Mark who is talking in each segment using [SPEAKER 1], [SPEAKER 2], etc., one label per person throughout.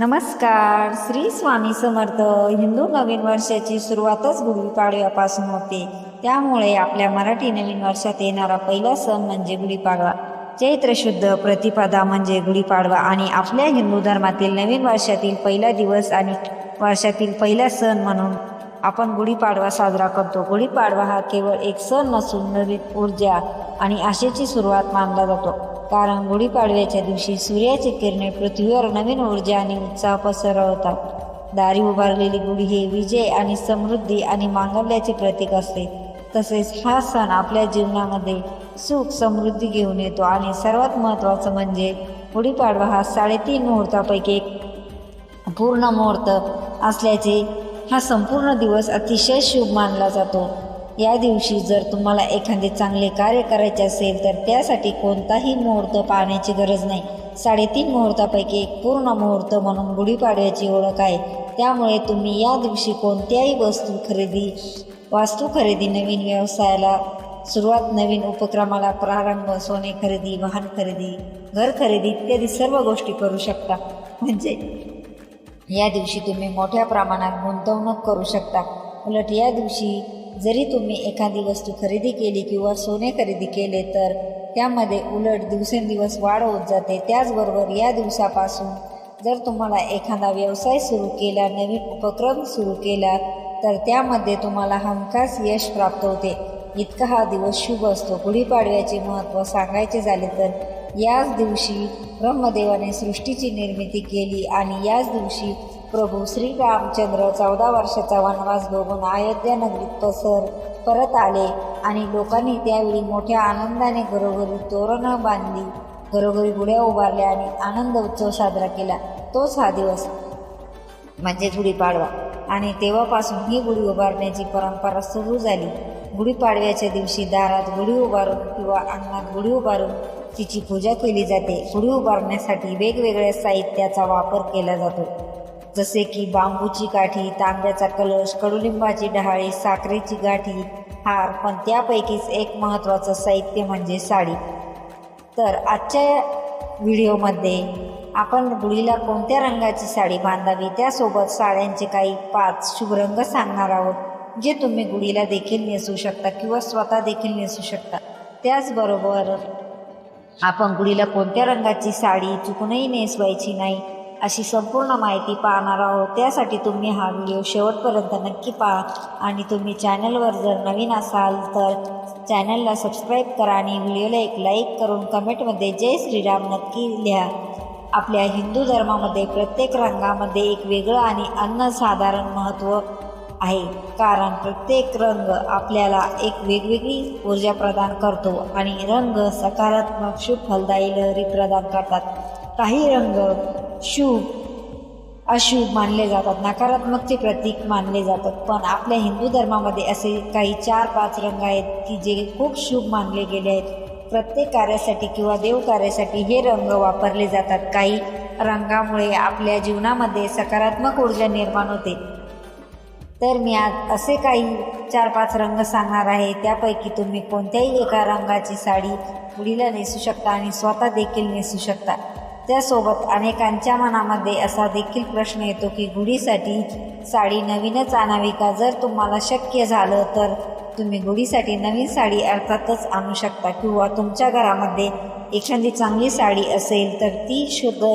[SPEAKER 1] नमस्कार. श्री स्वामी समर्थ. हिंदू नवीन वर्षाची सुरुवातच गुढीपाडव्यापासून होते. त्यामुळे आपल्या मराठी नवीन वर्षात येणारा पहिला सण म्हणजे गुढीपाडवा. चैत्र शुद्ध प्रतिपदा म्हणजे गुढीपाडवा आणि आपल्या हिंदू धर्मातील नवीन वर्षातील पहिला दिवस आणि वर्षातील पहिला सण म्हणून आपण गुढीपाडवा साजरा करतो. गुढीपाडवा हा केवळ एक सण नसून नवीन ऊर्जा आणि आशेची सुरुवात मानला जातो. कारण गुढीपाडव्याच्या दिवशी सूर्याची किरणे पृथ्वीवर नवीन ऊर्जा आणि उत्साह पसरवतात. दारी उभारलेली गुढी हे विजय आणि समृद्धी आणि मांगल्याचे प्रतीक असते. तसेच हा सण आपल्या जीवनामध्ये सुख समृद्धी घेऊन येतो आणि सर्वात महत्त्वाचं म्हणजे गुढीपाडवा हा साडेतीन मुहूर्तापैकी एक पूर्ण मुहूर्त असल्याचे हा संपूर्ण दिवस अतिशय शुभ मानला जातो. या दिवशी जर तुम्हाला एखादे चांगले कार्य करायचे असेल तर त्यासाठी कोणताही मुहूर्त पाहण्याची गरज नाही. साडेतीन मुहूर्तापैकी एक पूर्ण मुहूर्त म्हणून गुढीपाडव्याची ओळख आहे. त्यामुळे तुम्ही या दिवशी कोणत्याही वस्तू खरेदी वास्तू खरेदी नवीन व्यवसायाला सुरुवात नवीन उपक्रमाला प्रारंभ सोने खरेदी वाहन खरेदी घर खरेदी इत्यादी सर्व गोष्टी करू शकता. म्हणजे या दिवशी तुम्ही मोठ्या प्रमाणात गुंतवणूक करू शकता. उलट या दिवशी जरी तुम्ही एखादी वस्तू खरेदी केली किंवा सोने खरेदी केले तर त्यामध्ये उलट दिवसेंदिवस वाढ होत जाते. त्याचबरोबर या दिवसापासून जर तुम्हाला एखादा व्यवसाय सुरू केला नवीन उपक्रम सुरू केला तर त्यामध्ये तुम्हाला हमखास यश प्राप्त होते. इतका हा दिवस शुभ असतो. गुढीपाडव्याचे महत्त्व सांगायचे झाले तर याच दिवशी ब्रह्मदेवाने सृष्टीची निर्मिती केली आणि याच दिवशी प्रभू श्रीरामचंद्र चौदा वर्षाचा वनवास भोगून अयोध्या नगरीत पसर परत आले आणि लोकांनी त्यावेळी मोठ्या आनंदाने घरोघरी तोरणं बांधली. घरोघरी गुढ्या उभारल्या आणि आनंद उत्सव साजरा केला. तोच हा दिवस म्हणजे गुढीपाडवा. आणि तेव्हापासून ही गुढी उभारण्याची परंपरा सुरू झाली. गुढीपाडव्याच्या दिवशी दारात गुढी उभारून किंवा अंगणात गुढी उभारून तिची पूजा केली जाते. गुढी उभारण्यासाठी वेगवेगळ्या साहित्याचा वापर केला जातो. जसे की बांबूची काठी तांब्याचा कलश कडुलिंबाची डहाळी साखरेची गाठी हार पण त्यापैकीच एक महत्त्वाचं साहित्य म्हणजे साडी. तर आजच्या व्हिडिओमध्ये आपण गुढीला कोणत्या रंगाची साडी बांधावी? त्यासोबत साड्यांचे काही पाच शुभ रंग सांगणार आहोत जे तुम्ही गुढीला देखील नेसू शकता किंवा स्वतः देखील नेसू शकता. त्याचबरोबर आपण गुढीला कोणत्या रंगाची साडी चुकूनही नेसवायची नाही अशी संपूर्ण माहिती पाहणार आहोत. त्यासाठी तुम्ही हा व्हिडिओ शेवटपर्यंत नक्की पहा आणि तुम्ही चॅनलवर जर नवीन असाल तर चॅनलला सबस्क्राईब करा आणि व्हिडिओला एक लाईक करून कमेंटमध्ये जय श्रीराम नक्की लिहा. आपल्या हिंदू धर्मामध्ये प्रत्येक रंगामध्ये एक वेगळं आणि अनसाधारण महत्त्व आहे. कारण प्रत्येक रंग आपल्याला एक वेगवेगळी ऊर्जा प्रदान करतो आणि रंग सकारात्मक शुभ फलदायी लहरी प्रदान करतात. काही रंग शुभ अशुभ मानले जातात. नकारात्मकचे प्रतीक मानले जातात. पण आपल्या हिंदू धर्मामध्ये असे काही चार पाच रंग आहेत की जे खूप शुभ मानले गेले आहेत. प्रत्येक कार्यासाठी किंवा देवकार्यासाठी हे रंग वापरले जातात. काही रंगामुळे आपल्या जीवनामध्ये सकारात्मक ऊर्जा निर्माण होते. तर मी आज असे काही चार पाच रंग सांगणार आहे. त्यापैकी तुम्ही कोणत्याही एका रंगाची साडी मुलीला नेसू शकता आणि स्वतः देखील नेसू शकता. त्यासोबत अनेकांच्या मनामध्ये असा देखील प्रश्न येतो की गुढीसाठी साडी नवीनच आणावी का? जर तुम्हाला शक्य झालं तर तुम्ही गुढीसाठी नवीन साडी अर्थातच आणू शकता किंवा तुमच्या घरामध्ये एखादी चांगली साडी असेल तर ती शुद्ध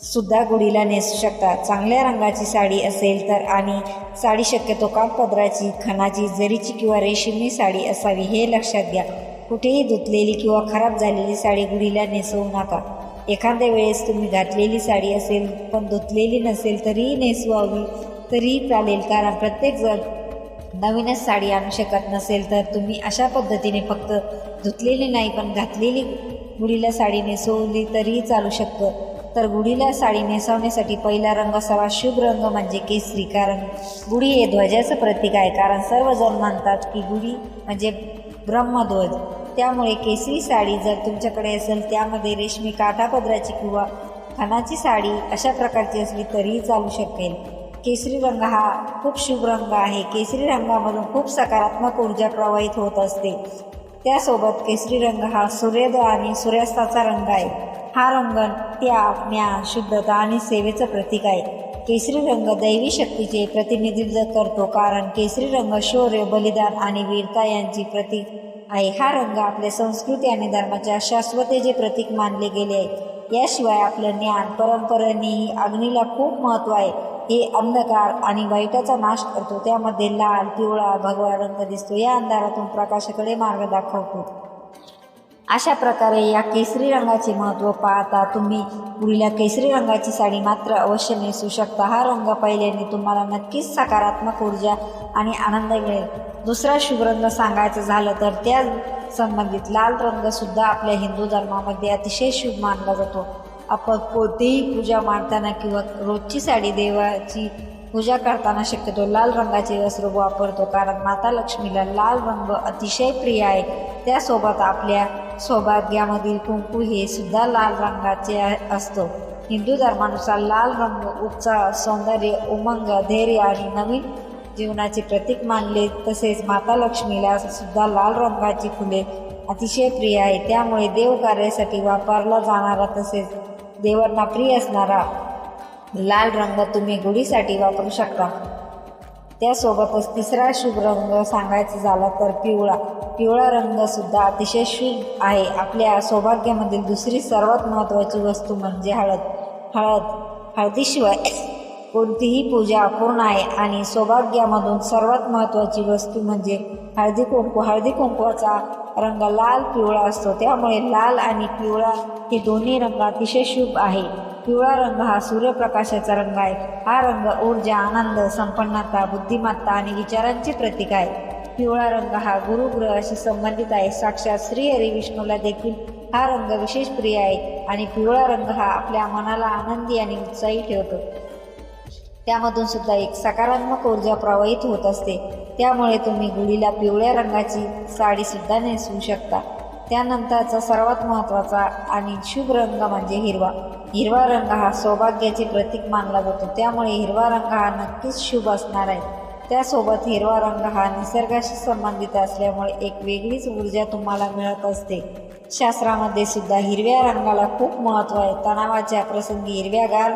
[SPEAKER 1] सुद्धा गुढीला नेसू शकता. चांगल्या रंगाची साडी असेल तर आणि साडी शक्यतो काठपदराची खणाची जरीची किंवा रेशीमी साडी असावी हे लक्षात घ्या. कुठेही धुतलेली किंवा खराब झालेली साडी गुढीला नेसवू नका. एखाद्या वेळेस तुम्ही घातलेली साडी असेल पण धुतलेली नसेल तरीही नेसवावी तरीही चालेल. कारण प्रत्येकजण नवीनच साडी आणू शकत नसेल तर तुम्ही अशा पद्धतीने फक्त धुतलेली नाही पण घातलेली गुढीला साडी नेसवली तरीही चालू शकतं. तर गुढीला साडी नेसवण्यासाठी पहिला रंग असावा शुभ रंग म्हणजे केसरी. कारण गुढी हे ध्वजाचं प्रतीक आहे. कारण सर्वजण मानतात की गुढी म्हणजे ब्रह्मध्वज. त्यामुळे केसरी साडी जर तुमच्याकडे असेल त्यामध्ये रेशमी काठापदराची किंवा खानाची साडी अशा प्रकारची असली तरीही चालू शकेल. केसरी रंग हा खूप शुभ रंग आहे. केसरी रंगामधून खूप सकारात्मक ऊर्जा प्रवाहित होत असते. त्यासोबत केसरी रंग हा सूर्योदय आणि सूर्यास्ताचा रंग आहे. हा रंग त्याग ज्ञान शुद्धता आणि सेवेचं प्रतीक आहे. केसरी रंग दैवी शक्तीचे प्रतिनिधित्व करतो कारण केसरी रंग शौर्य बलिदान आणि वीरता यांची प्रतीक आहे हा रंग आपल्या संस्कृती आणि धर्माच्या शाश्वतेचे प्रतीक मानले गेले. आहे याशिवाय आपलं ज्ञान परंपरेनेही अग्नीला खूप महत्त्व आहे. हे अंधकार आणि वाईटाचा नाश करतो. त्यामध्ये लाल पिवळा भगवा रंग दिसतो. या अंधारातून प्रकाशाकडे मार्ग दाखवतो. अशा प्रकारे या केसरी रंगाचे महत्त्व पाहता तुम्ही मुलीला केसरी रंगाची साडी मात्र अवश्य नेसू शकता. हा रंग पाहिल्याने तुम्हाला नक्कीच सकारात्मक ऊर्जा आणि आनंद मिळेल. दुसरा शुभ रंग सांगायचं झालं तर त्या संबंधित लाल रंगसुद्धा आपल्या हिंदू धर्मामध्ये अतिशय शुभ मानला जातो. आपण कोणतीही पूजा मांडताना किंवा रोजची साडी देवाची पूजा करताना शक्यतो लाल रंगाचे वस्त्र वापरतो. कारण माता लक्ष्मीला लाल रंग अतिशय प्रिय आहे. त्यासोबत आपल्या सौभाग्यामधील कुंकू हे सुद्धा लाल रंगाचे असतो. हिंदू धर्मानुसार लाल रंग उत्साह सौंदर्य उमंग धैर्य आणि नवीन जीवनाचे प्रतीक मानले तसेच माता लक्ष्मीला सुद्धा लाल रंगाची फुले अतिशय प्रिय आहे. त्यामुळे देवकार्यासाठी वापरला जाणारा तसेच देवांना प्रिय असणारा लाल रंग तुम्ही गुढीसाठी वापरू शकता. त्यासोबतच तिसरा शुभ रंग सांगायचं झाला तर पिवळा. पिवळा रंगसुद्धा अतिशय शुभ आहे. आपल्या सौभाग्यामधील दुसरी सर्वात महत्त्वाची वस्तू म्हणजे हळद. हळद हळदीशिवाय कोणतीही पूजा अपूर्ण आहे आणि सौभाग्यामधून सर्वात महत्त्वाची वस्तू म्हणजे हळदी कुंकू. हळदी कुंकवाचा रंग लाल पिवळा असतो. त्यामुळे लाल आणि पिवळा हे दोन्ही रंग अतिशय शुभ आहे. पिवळा रंग हा सूर्यप्रकाशाचा रंग आहे. हा रंग ऊर्जा आनंद संपन्नता बुद्धिमत्ता आणि विचारांचे प्रतीक आहे. पिवळा रंग हा गुरुग्रहाशी संबंधित आहे. साक्षात श्री हरी विष्णूला देखील हा रंग विशेष प्रिय आहे आणि पिवळा रंग हा आपल्या मनाला आनंदी आणि उत्साही ठेवतो. त्यामधून सुद्धा एक सकारात्मक ऊर्जा प्रवाहित होत असते. त्यामुळे तुम्ही गुढीला पिवळ्या रंगाची साडीसुद्धा नेसवू शकता. त्यानंतरचा सर्वात महत्त्वाचा आणि शुभ रंग म्हणजे हिरवा. हिरवा रंग हा सौभाग्याचे प्रतीक मानला जातो. त्यामुळे हिरवा रंग हा नक्कीच शुभ असणार आहे. त्यासोबत हिरवा रंग हा निसर्गाशी संबंधित असल्यामुळे एक वेगळीच ऊर्जा तुम्हाला मिळत असते. शास्त्रामध्ये सुद्धा हिरव्या रंगाला खूप महत्त्व आहे. तणावाच्या प्रसंगी हिरव्यागार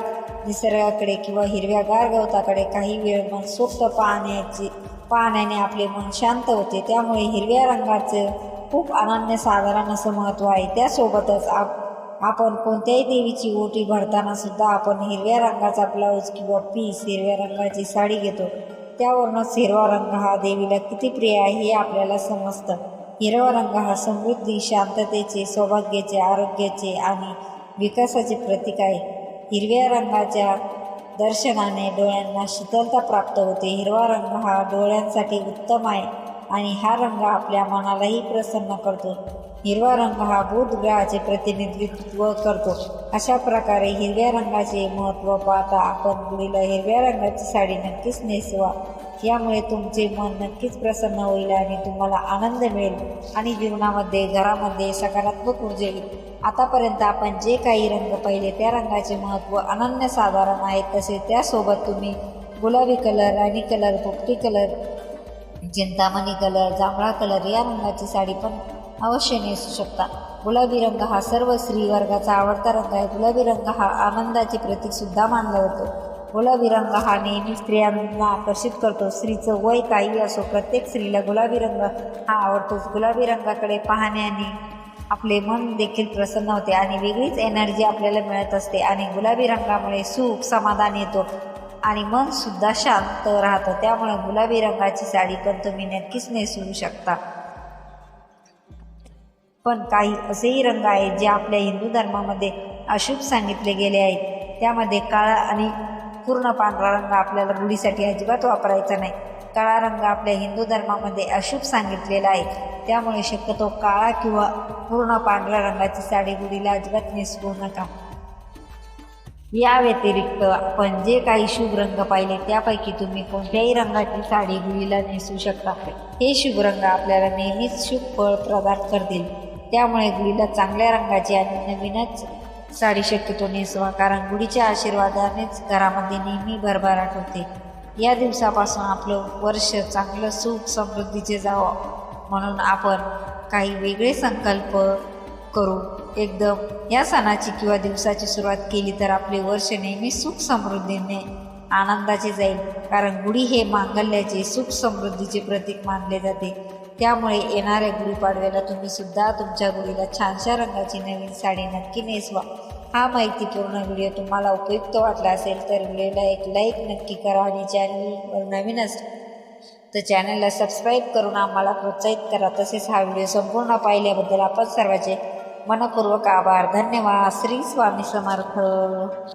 [SPEAKER 1] निसर्गाकडे किंवा हिरव्यागार गवताकडे काही वेळ मनसोक्त पाहण्याची पाहण्याने आपले मन शांत होते. त्यामुळे हिरव्या रंगाचं खूप अनन्यसाधारण असं महत्त्व आहे. त्यासोबतच आप आपण कोणत्याही देवीची ओटी भरताना सुद्धा आपण हिरव्या रंगाचा ब्लाऊज किंवा पीस हिरव्या रंगाची साडी घेतो. त्यावरूनच हिरवा रंग हा देवीला किती प्रिय आहे हे आपल्याला समजतं. हिरवा रंग हा समृद्धी शांततेचे सौभाग्याचे आरोग्याचे आणि विकासाचे प्रतीक आहे. हिरव्या रंगाच्या दर्शनाने डोळ्यांना शीतलता प्राप्त होते. हिरवा रंग हा डोळ्यांसाठी उत्तम आहे. आणि हा रंग आपल्या मनालाही प्रसन्न करतो. हिरवा रंग हा बुध ग्रहाचे प्रतिनिधित्व करतो. अशा प्रकारे हिरव्या रंगाचे महत्त्व पाहता आपण मुलीला हिरव्या रंगाची साडी नक्कीच नेसवा. यामुळे तुमचे मन नक्कीच प्रसन्न होईल आणि तुम्हाला आनंद मिळेल आणि जीवनामध्ये घरामध्ये सकारात्मक ऊर्जा येईल. आतापर्यंत आपण जे काही रंग पाहिले त्या रंगाचे महत्त्व अनन्यसाधारण आहे. तसे त्यासोबत तुम्ही गुलाबी कलर राणी कलर पोपटी कलर चिंतामणी कलर जांभळा कलर या रंगाची साडी पण अवश्य नेसू शकता. गुलाबी रंग हा सर्व स्त्री वर्गाचा आवडता रंग आहे. गुलाबी रंग हा आनंदाचे प्रतीकसुद्धा मानला जातो. गुलाबी रंग हा नेहमी स्त्रियांना आकर्षित करतो. स्त्रीचं वय काही असो प्रत्येक स्त्रीला गुलाबी रंग हा आवडतोच. गुलाबी रंगाकडे पाहण्याने आपले मन देखील प्रसन्न होते आणि वेगळीच एनर्जी आपल्याला मिळत असते आणि गुलाबी रंगामुळे सुख समाधान येतो. आणि मन सुद्धा शांत राहतं. त्यामुळे गुलाबी रंगाची साडी पण तुम्ही नक्कीच नेसवू शकता. पण काही असेही रंग आहेत जे आपल्या हिंदू धर्मामध्ये अशुभ सांगितले गेले आहेत. त्यामध्ये काळा आणि पूर्ण पांढरा रंग आपल्याला गुढीसाठी अजिबात वापरायचा नाही. काळा रंग आपल्या हिंदू धर्मामध्ये अशुभ सांगितलेला आहे. त्यामुळे शक्यतो काळा किंवा पूर्ण पांढऱ्या रंगाची साडी गुढीला अजिबात नेसवू नका. या व्यतिरिक्त आपण जे काही शुभ रंग पाहिले त्यापैकी तुम्ही कोणत्याही रंगाची साडी गुढीला नेसू शकता. हे शुभ रंग आपल्याला नेहमीच शुभ फळ प्रदान करतील. त्यामुळे गुढीला चांगल्या रंगाची आणि नवीनच साडी शक्यतो नेसवा कारण गुढीच्या आशीर्वादानेच घरामध्ये नेहमी भरभराट होते. या दिवसापासून आपलं वर्ष चांगलं सुख समृद्धीचे जावं. म्हणून आपण काही वेगळे संकल्प करू. एकदम. या सणाची किंवा दिवसाची सुरुवात केली तर आपले वर्ष नेहमी सुख समृद्धीने आनंदाचे जाईल. कारण गुढी हे मांगल्याचे सुख समृद्धीचे प्रतीक मानले जाते. त्यामुळे येणाऱ्या गुढीपाडव्याला तुम्ही सुद्धा तुमच्या गुढीला छानशा रंगाची नवीन साडी नक्की नेसवा. हा माहितीपूर्ण व्हिडिओ तुम्हाला उपयुक्त वाटला असेल तर व्हिडिओला एक लाईक नक्की करा आणि चॅनलवर नवीन असेल तर चॅनलला सबस्क्राईब करून आम्हाला प्रोत्साहित करा. तसेच हा व्हिडिओ संपूर्ण पाहिल्याबद्दल आपण सर्वांचे मनपूर्वक आभार. धन्यवाद. श्री स्वामी समर्थ.